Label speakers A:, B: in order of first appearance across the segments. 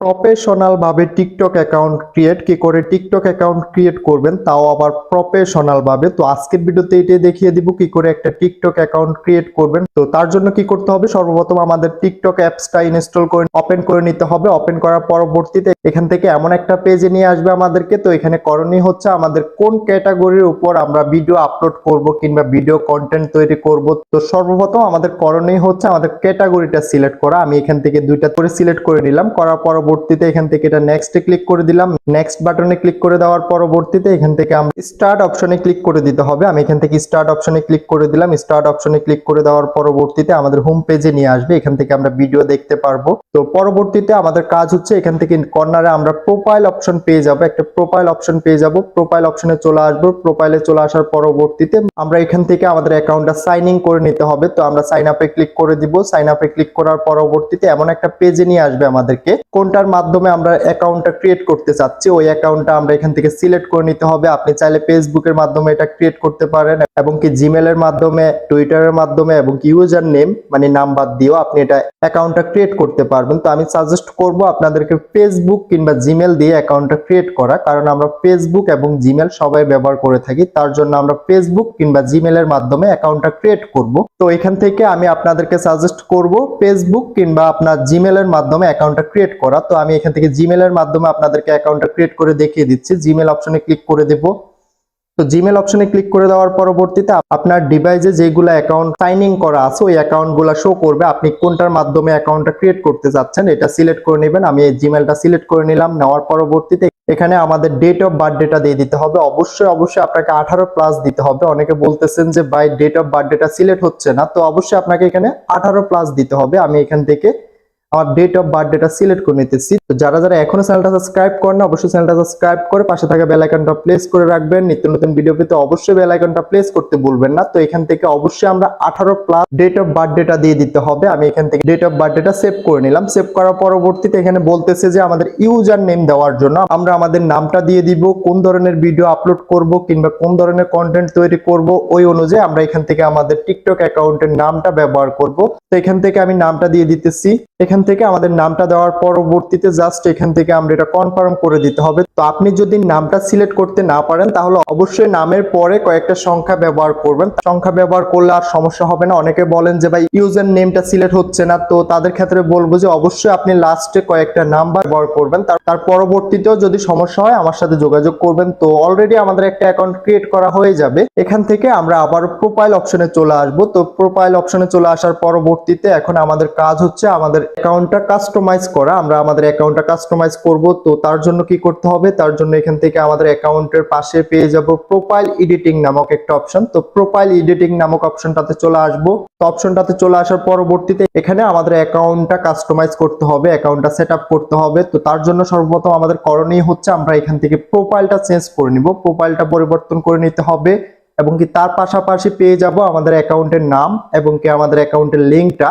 A: Professional ভাবে TikTok account create, কি করে টিকটক অ্যাকাউন্ট ক্রিয়েট করবেন তাও আবার প্রফেশনাল ভাবে তো আজকের ভিডিওতে এটাই দেখিয়ে দিব, কি করে একটা টিকটক অ্যাকাউন্ট ক্রিয়েট করবেন। তো তার জন্য কি করতে হবে? সর্বপ্রথম আমাদের টিকটক অ্যাপসটা ইনস্টল করে, ওপেন করে নিতে হবে। ওপেন করার পরবর্তীতে এখান থেকে এমন একটা পেজে নিয়ে আসবে আমাদেরকে। তো এখানে করণীয় হচ্ছে আমাদের কোন ক্যাটাগরির উপর আমরা ভিডিও আপলোড করব কিংবা ভিডিও কন্টেন্ট তৈরি করব। তো সর্বপ্রথম আমাদের করণীয় হচ্ছে আমাদের ক্যাটাগরিটা সিলেক্ট করা। আমি এখান থেকে দুইটা করে সিলেক্ট করে নিলাম। করার পরবর্তীতে এখান থেকে এটা নেক্সটে ক্লিক করে দিলাম। নেক্সট বাটনে ক্লিক করে দেওয়ার পরবর্তীতে এখান থেকে আমরা স্টার্ট অপশনে ক্লিক করে দিতে হবে। আমি এখান থেকে স্টার্ট অপশনে ক্লিক করে দিলাম। স্টার্ট অপশনে ক্লিক করে দেওয়ার পরবর্তীতে আমাদের হোম পেজে নিয়ে আসবে। এখান থেকে আমরা ভিডিও দেখতে পারব। তো পরবর্তীতে আমাদের কাজ হচ্ছে এখান থেকে কর্নারে আমরা প্রোফাইল অপশন পেয়ে যাব। একটা প্রোফাইল অপশন পেয়ে যাব। প্রোফাইল অপশনে চলে আসব। প্রোফাইলে চলে আসার পরবর্তীতে আমরা এখান থেকে আমাদের অ্যাকাউন্টটা সাইন ইন করে নিতে হবে। তো আমরা সাইন আপে ক্লিক করে দিব। সাইন আপে ক্লিক করার পরবর্তীতে এমন একটা পেজে নিয়ে আসবে আমাদেরকে। কোনটার মাধ্যমে আমরা অ্যাকাউন্টটা ক্রিয়েট করতে চাচ্ছি। ওই অ্যাকাউন্টটা আমরা এখান থেকে সিলেক্ট করে নিতে হবে। আপনি চাইলে ফেসবুকের মাধ্যমে এটা ক্রিয়েট করতে পারেন এবং কি জিমেলের মাধ্যমে টুইটারের মাধ্যমে এবং কি ইউজার নেম মানে নাম্বার দিয়েও আপনি এটা অ্যাকাউন্টটা ক্রিয়েট করতে পারবেন। তো আমি সাজেস্ট করব আপনাদেরকে ফেসবুক কিংবা জিমেল দিয়ে অ্যাকাউন্টটা ক্রিয়েট করা। কারণ আমরা ফেসবুক এবং জিমেল সবাই ব্যবহার করে থাকি। তার জন্য আমরা ফেসবুক কিংবা জিমেলের মাধ্যমে অ্যাকাউন্টটা ক্রিয়েট করব। তো এখান থেকে আমি আপনাদেরকে সাজেস্ট করব ফেসবুক কিংবা আপনার জিমেলের মাধ্যমে অ্যাকাউন্টটা ক্রিয়েট করা। তো আমি এখান থেকে জিমেলের মাধ্যমে আপনাদেরকে অ্যাকাউন্টটা ক্রিয়েট করে দেখিয়ে দিচ্ছি। জিমেল অপশনে ক্লিক করে দেবো। তো জিমেল অপশনে ক্লিক করে দেওয়ার পরবর্তীতে আপনার ডিভাইসে যেগুলো অ্যাকাউন্ট সাইন ইন করা আছে, ওই অ্যাকাউন্টগুলো শো করবে। আপনি কোনটার মাধ্যমে অ্যাকাউন্টটা ক্রিয়েট করতে চাচ্ছেন, এটা সিলেক্ট করে নেবেন। আমি এই জিমেলটা সিলেক্ট করে নিলাম। নেওয়ার পরবর্তীতে এখানে আমাদের ডেট অফ বার্থডেটা দিয়ে দিতে হবে। অবশ্যই অবশ্যই আপনাকে আঠারো প্লাস দিতে হবে। অনেকে বলতেছেন যে বাই ডেট অফ বার্থডেটা সিলেক্ট হচ্ছে না। তো অবশ্যই আপনাকে এখানে আঠারো প্লাস দিতে হবে। আমি এখান থেকে আমার ডেট অফ বার্থডেটা সিলেক্ট করে নিতেছি তো যারা যারা এখনও চ্যানেলটা সাবস্ক্রাইব করেন অবশ্যই চ্যানেলটা সাবস্ক্রাইব করে পাশে থাকা বেল আইকনটা প্লেস করে রাখবেন। নিত্য নতুন ভিডিও পেতে অবশ্যই বেল আইকনটা প্লেস করতে ভুলবেন না। তো এখান থেকে অবশ্যই আমরা আঠারো প্লাস ডেট অফ বার্থডেটা দিয়ে দিতে হবে। আমি এখান থেকে ডেট অফ বার্থডেটা সেভ করে নিলাম। সেভ করার পরবর্তীতে এখানে বলতেছে যে আমাদের ইউজার নেম দেওয়ার জন্য আমরা আমাদের নামটা দিয়ে দিব, কোন ধরনের ভিডিও আপলোড করব কিংবা কোন ধরনের কন্টেন্ট তৈরি করব, ওই অনুযায়ী আমরা এখান থেকে আমাদের টিকটক অ্যাকাউন্টের নামটা ব্যবহার করব। তো এখান থেকে আমি নামটা দিয়ে দিতেছি। এখান থেকে আমাদের নামটা দেওয়ার পরবর্তীতে জাস্ট এখান থেকে আমরা এটা কনফার্ম করে দিতে হবে। তো আপনি যদি নামটা সিলেক্ট করতে না পারেন, তাহলে অবশ্যই নামের পরে কয়েকটা সংখ্যা ব্যবহার করবেন। সংখ্যা ব্যবহার করলে আর সমস্যা হবে না। অনেকে বলেন যে, ভাই ইউজার নেমটা সিলেক্ট হচ্ছে না। তো তাদের ক্ষেত্রে বলব যে, অবশ্যই আপনি লাস্টে কয়েকটা নাম্বার ব্যবহার করবেন। তার পরবর্তীতেও যদি সমস্যা হয়, আমার সাথে যোগাযোগ করবেন। তো অলরেডি আমাদের একটা অ্যাকাউন্ট ক্রিয়েট করা হয়ে যাবে। এখান থেকে আমরা আবার প্রোফাইল অপশনে চলে আসব। তো প্রোফাইল অপশনে চলে আসার পরবর্তীতে এখন আমাদের কাজ হচ্ছে আমাদের অ্যাকাউন্টটা কাস্টমাইজ করা। আমরা আমাদের অ্যাকাউন্টটা কাস্টমাইজ করব, তো তার জন্য কি করতে হবে? তার জন্য এখান থেকে আমাদের অ্যাকাউন্টের পাশে পেয়ে যাব প্রোফাইল এডিটিং নামক একটা অপশন তো প্রোফাইল এডিটিং নামক অপশনটাতে চলে আসব। তো অপশনটাতে চলে আসার পরবর্তীতে এখানে আমাদের অ্যাকাউন্টটা কাস্টমাইজ করতে হবে অ্যাকাউন্টটা সেট করতে হবে। তো তার জন্য সর্বপ্রথম আমাদের করণীয় হচ্ছে আমরা এখান থেকে প্রোফাইলটা চেঞ্জ করে নিব। প্রোফাইলটা পরিবর্তন করে নিতে হবে এবং কি তার পাশাপাশি পেয়ে যাব আমাদের অ্যাকাউন্টের নাম এবং কি আমাদের অ্যাকাউন্টের লিঙ্কটা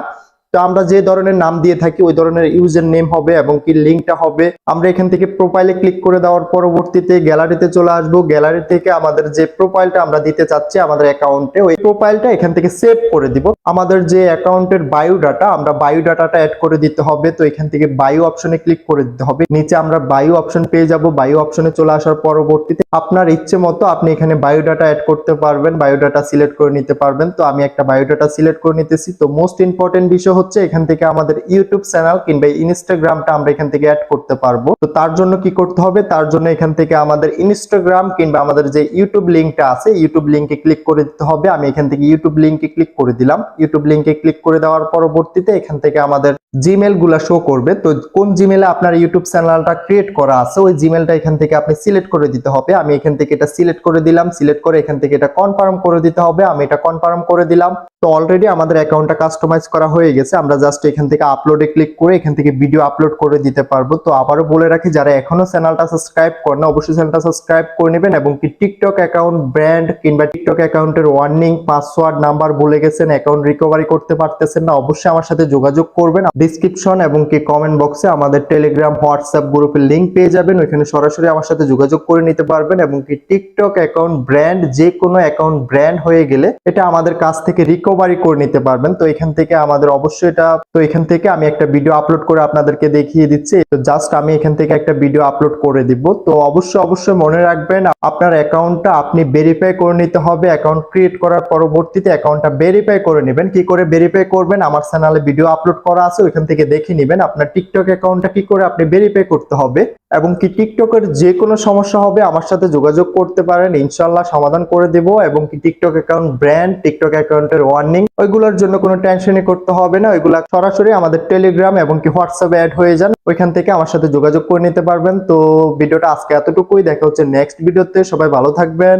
A: তো আমরা যে ধরনের নাম দিয়ে থাকি, ওই ধরনের ইউজার নেম হবে এবং কি লিঙ্কটা হবে, আমরা এখান থেকে প্রোফাইলে ক্লিক করে দেওয়ার পরবর্তীতে গ্যালারিতে চলে আসব। গ্যালারি থেকে আমাদের যে প্রোফাইলটা আমরা দিতে চাচ্ছি, আমাদের অ্যাকাউন্টে ওই প্রোফাইলটা এখান থেকে সেভ করে দিব। আমাদের যে অ্যাকাউন্টের বায়ো ডাটা আমরা বায়ো ডাটাটা অ্যাড করে দিতে হবে। তো এখান থেকে বায়ো অপশনে ক্লিক করে দিতে হবে। নিচে আমরা বায়ো অপশন পেয়ে যাব। বায়ো অপশনে চলে আসার পরবর্তীতে আপনার ইচ্ছে মতো আপনি এখানে বায়ো ডাটা অ্যাড করতে পারবেন। বায়ো ডাটা সিলেক্ট করে নিতে পারবেন। তো আমি একটা বায়ো ডাটা সিলেক্ট করে নিতেছি। তো মোস্ট ইম্পর্টেন্ট বিষয় হচ্ছে এখান থেকে আমাদের ইউটিউব চ্যানেল কিংবা ইনস্টাগ্রামটা আমরা এখান থেকে অ্যাড করতে পারব। তো তার জন্য কি করতে হবে? তার জন্য এখান থেকে আমাদের ইনস্টাগ্রাম কিংবা আমাদের যে ইউটিউব লিঙ্কটা আছে, ইউটিউব লিঙ্কে ক্লিক করে দিতে হবে। আমি এখান থেকে ইউটিউব লিঙ্কে ক্লিক করে দিলাম। ইউটিউব লিঙ্কে ক্লিক করে দেওয়ার পরবর্তীতে এখান থেকে আমাদের জিমেলগুলা শো করবে। তো কোন জিমেলে আপনার ইউটিউব চ্যানেলটা ক্রিয়েট করা আছে, ওই জিমেলটা এখান থেকে আপনি সিলেক্ট করে দিতে হবে। আমি এখান থেকে এটা সিলেক্ট করে দিলাম। সিলেক্ট করে এখান থেকে এটা কনফার্ম করে দিতে হবে। আমি এটা কনফার্ম করে দিলাম। তো অলরেডি আমাদের অ্যাকাউন্টটা কাস্টমাইজ করা হয়ে গেছে। আমরা জাস্ট এখান থেকে আপলোডে ক্লিক করে এখান থেকে ভিডিও আপলোড করে দিতে পারব। তো আবারও বলে রাখি, যারা এখনও চ্যানেলটা সাবস্ক্রাইব করেন না, অবশ্যই চ্যানেলটা সাবস্ক্রাইব করে নেবেন এবং কি টিকটক অ্যাকাউন্ট ব্র্যান্ড কিংবা টিকটক অ্যাকাউন্টের ওয়ার্নিং পাসওয়ার্ড নাম্বার ভুলে গেছেন অ্যাকাউন্ট রিকভারি করতে পারতেছেন না, অবশ্যই আমার সাথে যোগাযোগ করবেন। ডিসক্রিপশন এবং কি কমেন্ট বক্সে আমাদের টেলিগ্রাম হোয়াটসঅ্যাপ গ্রুপের লিংক পেয়ে যাবেন। ওইখানে সরাসরি আমার সাথে যোগাযোগ করে নিতে পারবেন এবং কি টিকটক অ্যাকাউন্ট ব্র্যান্ড যে কোনো অ্যাকাউন্ট ব্র্যান্ড হয়ে গেলে এটা আমাদের কাছ থেকে রিকভারি করে নিতে পারবেন। তো এখান থেকে আমাদের অবশ্যই অবশ্যই এটা তো এখান থেকে আমি একটা ভিডিও আপলোড করে আপনাদেরকে দেখিয়ে দিচ্ছি। তো জাস্ট আমি এখান থেকে একটা ভিডিও আপলোড করে দিব। তো অবশ্যই অবশ্যই মনে রাখবেন, আপনার অ্যাকাউন্টটা আপনি ভেরিফাই করে নিতে হবে। অ্যাকাউন্ট ক্রিয়েট করার পরবর্তীতে অ্যাকাউন্টটা ভেরিফাই করে নেবেন। কি করে ভেরিফাই করবেন? আমার চ্যানেলে ভিডিও আপলোড করা আছে, ওইখান থেকে দেখে নেবেন। আপনার টিকটক অ্যাকাউন্টটা কি করে আপনি ভেরিফাই করতে হবে? এবং কি টিকটকের যে কোনো সমস্যা হবে আমার সাথে যোগাযোগ করতে পারেন ইনশাল্লাহ সমাধান করে দেব এবং কি টিকটক অ্যাকাউন্ট ব্র্যান্ড টিকটক অ্যাকাউন্টের ওয়ার্নিং ওইগুলোর জন্য কোনো টেনশনই করতে হবে না, ওইগুলা সরাসরি আমাদের টেলিগ্রাম এবং কি হোয়াটসঅ্যাপে অ্যাড হয়ে যান, ওইখান থেকে আমার সাথে যোগাযোগ করে নিতে পারবেন। তো ভিডিওটা আজকে এতটুকুই, দেখা হচ্ছে নেক্সট ভিডিওতে সবাই ভালো থাকবেন।